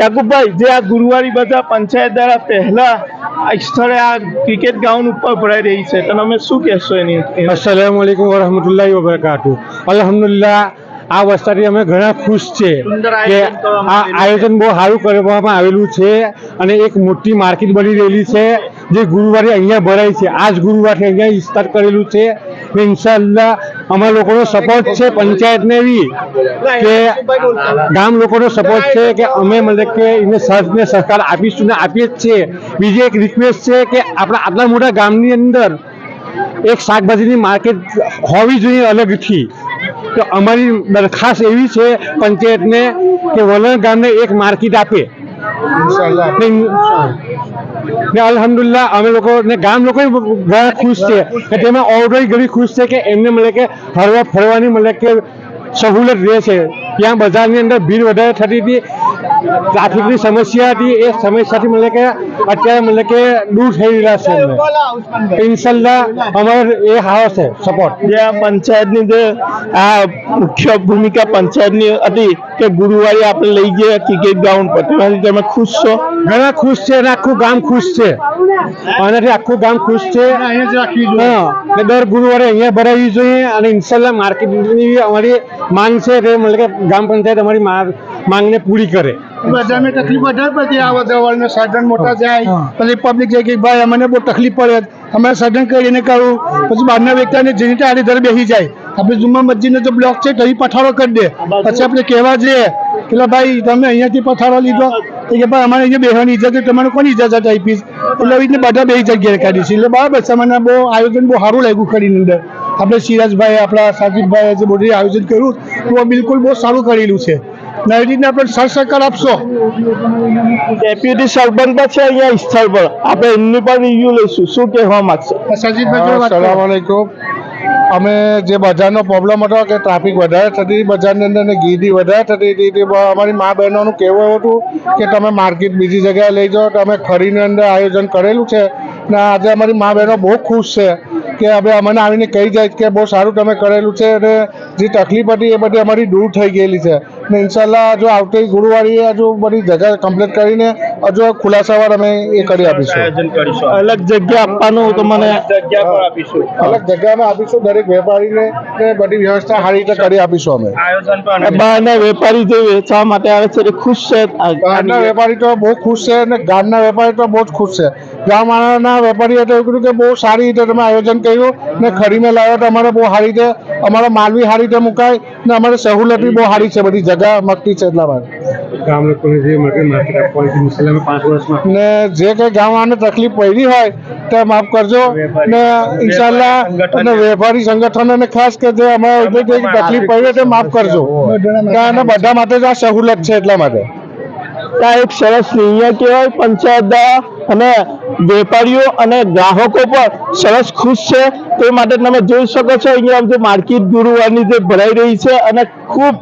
યાકુબભાઈ જે આ ગુરુવારી બધા પંચાયત દ્વારા પહેલા સ્થળે આ ક્રિકેટ ગ્રાઉન્ડ ઉપર ભરાઈ રહી છે. તો તમે શું કહેશો એની એના? અસલામ વાલેકુમ વરહમતુલ્લાહ વબરકાતુ અલ્હમ્દુલિલ્લાહ આ વસ્તાથી અમે ઘણા ખુશ છે કે આ આયોજન બહુ સારું કરવામાં આવેલું છે અને એક મોટી માર્કેટ બની રહેલી છે જે ગુરુવારે અહીંયા ભરાય છે. આજ ગુરુવારે અહીંયા વિસ્તાર કરેલું છે. ને ઇન્શાઅલ્લાહ અમારા લોકોનો સપોર્ટ છે પંચાયતને બી કે ગામ લોકોનો સપોર્ટ છે કે અમે મતલબ કે એને સહજને સહકાર આપીશું ને આપીએ જ છીએ. બીજી એક રિક્વેસ્ટ છે કે આપણા આટલા મોટા ગામની અંદર એક શાકભાજીની માર્કેટ હોવી જોઈએ અલગથી. તો અમારી દરખાસ્ત એવી છે પંચાયતને કે વલણ ગામને એક માર્કેટ આપે. ને- ને અલહમદુલ્લા અમે લોકો ને ગામ લોકો ઘણા ખુશ છે. તેમાં ઓવરોલ ઘણી ખુશ છે કે એમને મળે કે હરવા ફરવાની મળે કે સહુલત રહે છે. ત્યાં બજારની અંદર ભીડ વધારે થતી હતી. ટ્રાફિકની સમસ્યા હતી. એ સમસ્યાથી મતલબ કે અત્યારે મતલબ કે દૂર થઈ રહ્યા છે અમને. ઇન્શાલ્લાહ અમારો એ હાવ છે સપોર્ટ જે આ પંચાયતની જે આ મુખ્ય ભૂમિકા પંચાયતની હતી કે ગુરુવારે આપણે લઈ ગયા ક્રિકેટ ગ્રાઉન્ડ પર. તેમાંથી તમે ખુશ છો? ઘણા ખુશ છે અને આખું ગામ ખુશ છે. આનાથી આખું ગામ ખુશ છે. દર ગુરુવારે અહીંયા ભરાવી જોઈએ અને ઇન્શાલ્લાહ માર્કેટની અમારી માંગ છે કે મતલબ કે ગ્રામ પંચાયત અમારી માર- માંગને પૂરી કરે. બધાને તકલીફ વધારે પડતી આ બધા સાધન મોટા જાય પછી પબ્લિક જાય કે ભાઈ અમને બહુ તકલીફ પડે. અમે સાધન કરીને કરવું પછી બહારના વ્યક્તિને જેની ત્યાં આડી ધરે બેસી જાય. આપણે જુમ્મા મસ્જિદનો જે બ્લોક છે તરી પથારો કરી દે. પછી આપણે કહેવા જઈએ કે ભાઈ તમે અહીંયાથી પથારો લીધો. કે ભાઈ અમારે અહીંયા બેસવાની ઇજાજત તમારે કોની ઇજાજત આપી? એટલે આવી રીતે બધા બે જગ્યાએ કાઢી છે. એટલે બરાબર છે મને બહુ આયોજન બહુ સારું લાગ્યું કરીને અંદર. આપણે સિરાજભાઈ આપણા સાજીદભાઈ જે બધું આયોજન કર્યું તો બિલકુલ બહુ સારું કરેલું છે. ને રીતના આપણે સર સહકાર આપશો? ડેપ્યુટી સરપંચ પણ છે અહીંયા સ્થળ પર. આપણે એમની પણ રિવ્યુ લઈશું. શું કહેવા માંગશો? સાજીદભાઈ જોડે વાત અમે જે બજારનો પ્રોબ્લેમ હતો કે ટ્રાફિક વધારે થતી બજારની અંદર ગીધી ગીડી વધારે થતી હતી તે અમારી મા બહેનોનું કહેવું એવું હતું કે તમે માર્કેટ બીજી જગ્યાએ લઈ જાઓ તો અમે ખરીની અંદર આયોજન કરેલું છે. ને આજે અમારી મા બહેનો બહુ ખુશ છે. કે હવે અમને આવીને કહી જાય કે બહુ સારું તમે કરેલું છે અને જે તકલીફ હતી એ બધી અમારી દૂર થઈ ગયેલી છે. ને ઇન્શાલ્લાહ જો આવતી ગુરુવારે હજુ બધી જગ્યા કમ્પ્લીટ કરીને હજુ ખુલાસાવાર અમે એ કરી આપીશું. અલગ જગ્યા આપવાનું તો મને જગ્યા પણ આપીશું. અલગ જગ્યામાં આપીશું દરેક વેપારીને ને બધી વ્યવસ્થા સારી રીતે કરી આપીશું અમે. બહારના વેપારી જે વેચવા માટે આવે છે તે ખુશ છે. બહારના વેપારી તો બહુ ખુશ છે અને ગામના વેપારી તો બહુ જ ખુશ છે. ગામના વેપારીએ તો એવું કીધું કે બહુ સારી રીતે તમે આયોજન કર્યું ને ખરીને લાવ્યો તો અમારે બહુ સારી રીતે અમારે માલવી સારી રીતે મુકાય ને અમારે સહુલત બી બહુ સારી છે બધી જગ્યા મગતી છે એટલા માટે. ગામ લોકોને જે માટે માર્કેટ આપવાની ઇન્શાલ્લાહ પાંચ વર્ષમાં ને જે કંઈ ગામવાને તકલીફ પડી હોય તે માફ કરજો. ને ઇન્શાલ્લાહ અને વેપારી સંગઠનોને ખાસ કે જે અમારે તકલીફ પડી હોય તે માફ કરજો. અને બધા માટે જ આ સહુલત છે એટલા માટે. આ એક સરસ નિર્ણય કહેવાય પંચાયત દ્વારા અને વેપારીઓ અને ગ્રાહકો પણ સરસ ખુશ છે. તે માટે તમે જોઈ શકો છો અહીંયા જે માર્કેટ ગુરુવારની જે ભરાઈ રહી છે અને ખૂબ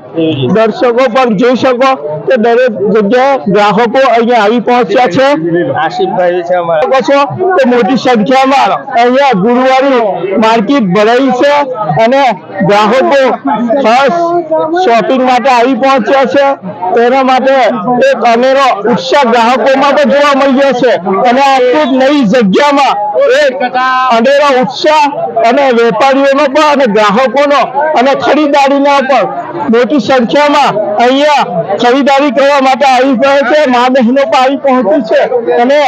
દર્શકો પણ જોઈ શકો કે દરેક જગ્યાએ ગ્રાહકો અહીંયા આવી પહોંચ્યા છે. આશિફભાઈ છે કે મોટી સંખ્યામાં અહીંયા ગુરુવારી માર્કેટ ભરાઈ છે અને ગ્રાહકો ખાસ શોપિંગ માટે આવી પહોંચ્યા છે. તેના માટે એક અનેરો ઉત્સાહ ગ્રાહકોમાં પણ જોવા મળી રહ્યો છે. અને આ ખૂબ નવી જગ્યામાં એક અનેરો ઉત્સાહ અને વેપારીઓનો પણ અને ગ્રાહકોનો અને ખરીદારીના પણ મોટી સંખ્યામાં અહીંયા ખરીદારી કરવા માટે આવી ગયા છે. મા બહેનો પણ આવી પહોંચી છે અને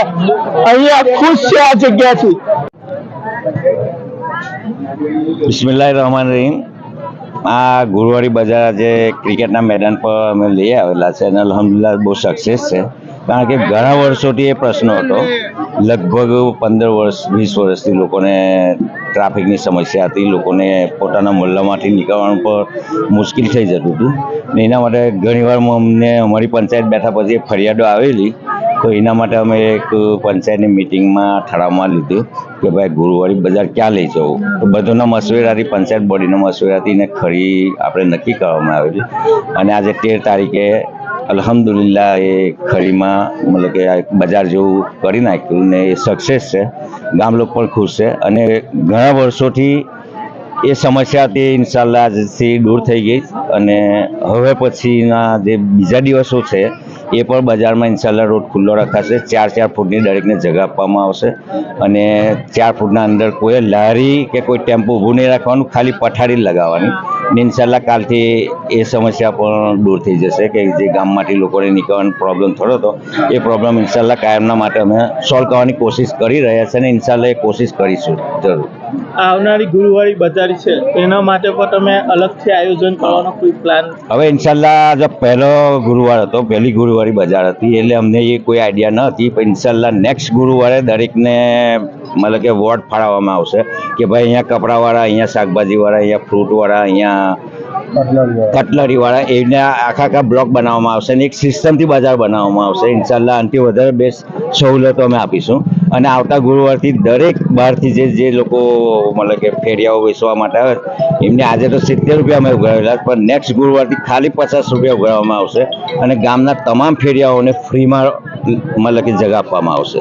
અહીંયા ખુશ છે આ જગ્યાથી. બિસ્મિલ્લાહ રહમાન રહીમ. આ ગુરુવારી બજાર આજે ક્રિકેટના મેદાન પર અમે લઈ આવેલા છે અને અલહમદુલ્લા બહુ સક્સેસ છે. કારણ કે ઘણા વર્ષોથી એ પ્રશ્ન હતો. લગભગ પંદર વર્ષ, વીસ વર્ષથી લોકોને ટ્રાફિકની સમસ્યા હતી. લોકોને પોતાના મોહલ્લામાંથી નીકળવાનું પર મુશ્કેલ થઈ જતું હતું. ને એના માટે ઘણીવાર અમને, અમારી પંચાયત બેઠા પછી ફરિયાદો આવેલી. તો એના માટે અમે એક પંચાયતની મિટિંગમાં, ઠરાવમાં લીધું કે ભાઈ ગુરુવારી બજાર ક્યાં લઈ જવું? તો બધોના મશવરાથી પંચાયત બોડીના મશવરાથી ને ખરી આપણે નક્કી કરવામાં આવેલી. અને આજે તેર તારીખે અલ્હમ્દુલિલ્લાહ, એ ખરીમાં મતલબ કે આ બજાર જેવું કરી નાખ્યું ને એ સક્સેસ છે. ગામ લોકો પણ ખુશ છે અને ઘણા વર્ષોથી એ સમસ્યા તે ઇન્શાલ્લાહ આજથી દૂર થઈ ગઈ અને હવે પછીના જે બીજા દિવસો છે એ પણ બજારમાં ઇન્શાલ્લા રોડ ખુલ્લો રખાશે. ચાર ચાર ફૂટની દરેકને જગા આપવામાં આવશે. અને ચાર ફૂટના અંદર કોઈ લારી કે કોઈ ટેમ્પો ઊભું નહીં રાખવાનું, ખાલી પથારી લગાવવાની. ને ઇન્શાલ્લાહ કાલથી એ સમસ્યા પણ દૂર થઈ જશે કે જે ગામમાંથી લોકોને નીકળવાનો પ્રોબ્લેમ થતો હતો, એ પ્રોબ્લેમ ઇન્શાલ્લા કાયમના માટે અમે સોલ્વ કરવાની કોશિશ કરી રહ્યા છે અને ઇન્શાલ્લા એ કોશિશ કરીશું જરૂર. આવનારી ગુરુવારી બજાર છે, એના માટે પણ તમે અલગથી આયોજન કરવાનો કોઈ પ્લાન હવે ઇન્શાલ્લાહ જો પહેલો ગુરુવાર હતો, પહેલી ગુરુવારી બજાર હતી, એટલે અમને એ કોઈ આઈડિયા ન હતી, પણ ઇન્શાલ્લાહ નેક્સ્ટ ગુરુવારે દરેકને મતલબ કે વોર્ડ ફાળવવામાં આવશે કે ભાઈ અહીંયા કપડાવાળા, અહીંયા શાકભાજીવાળા, અહીંયા ફ્રૂટવાળા અહીંયા કટલરીવાળા. એને આખા આખા બ્લોક બનાવવામાં આવશે અને એક સિસ્ટમથી બજાર બનાવવામાં આવશે. ઇન્શાલ્લાહ આનાથી વધારે બેસ્ટ સવલતો અમે આપીશું. અને આવતા ગુરુવારથી દરેક બહારથી જે જે લોકો, મતલબ કે ફેરિયાઓ વેચવા માટે આવે, એમને આજે તો સિત્તેર રૂપિયા અમે ઉઘરાવેલા પણ નેક્સ્ટ ગુરુવારથી ખાલી પચાસ રૂપિયા ઉઘરાવવામાં આવશે અને ગામના તમામ ફેરિયાઓને ફ્રીમાં મતલબ કે જગા આપવામાં આવશે.